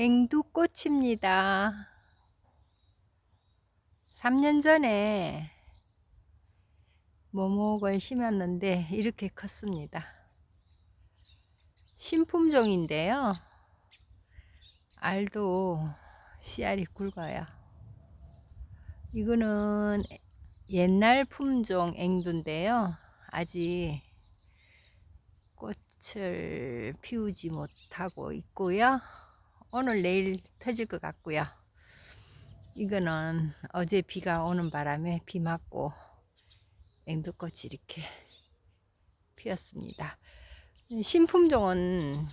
앵두꽃입니다. 3년 전에 모목을 심었는데 이렇게 컸습니다. 신품종인데요. 알도 씨알이 굵어요. 이거는 옛날 품종 앵두인데요. 아직 꽃을 피우지 못하고 있고요. 오늘 내일 터질 것 같고요. 이거는 어제 비가 오는 바람에 비 맞고 앵두꽃이 이렇게 피었습니다. 신품종은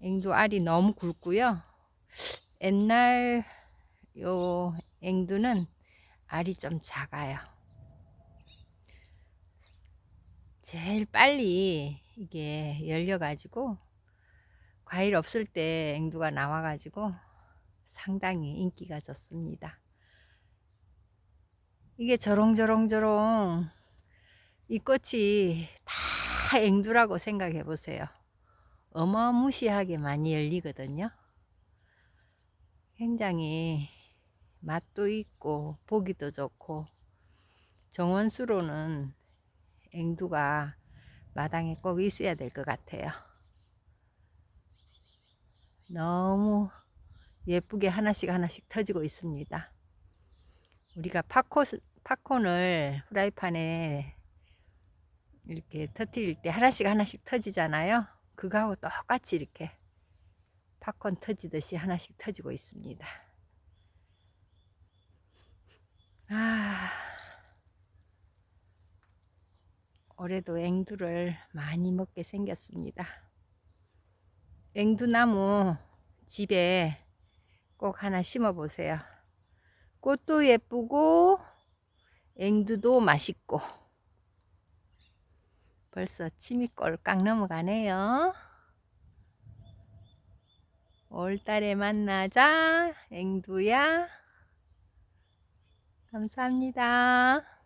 앵두 알이 너무 굵고요. 옛날 요 앵두는 알이 좀 작아요. 제일 빨리 이게 열려가지고 과일 없을 때 앵두가 나와가지고 상당히 인기가 좋습니다. 이게 저롱저롱저롱 이 꽃이 다 앵두라고 생각해 보세요. 어마무시하게 많이 열리거든요. 굉장히 맛도 있고 보기도 좋고 정원수로는 앵두가 마당에 꼭 있어야 될 것 같아요. 너무 예쁘게 하나씩 하나씩 터지고 있습니다. 우리가 팝콘, 팝콘을 프라이팬에 이렇게 터트릴 때 하나씩 하나씩 터지잖아요. 그거하고 똑같이 이렇게 팝콘 터지듯이 하나씩 터지고 있습니다. 아, 올해도 앵두를 많이 먹게 생겼습니다. 앵두나무 집에 꼭 하나 심어 보세요. 꽃도 예쁘고 앵두도 맛있고 벌써 침이 꼴깍 넘어가네요. 올달에 만나자 앵두야 감사합니다.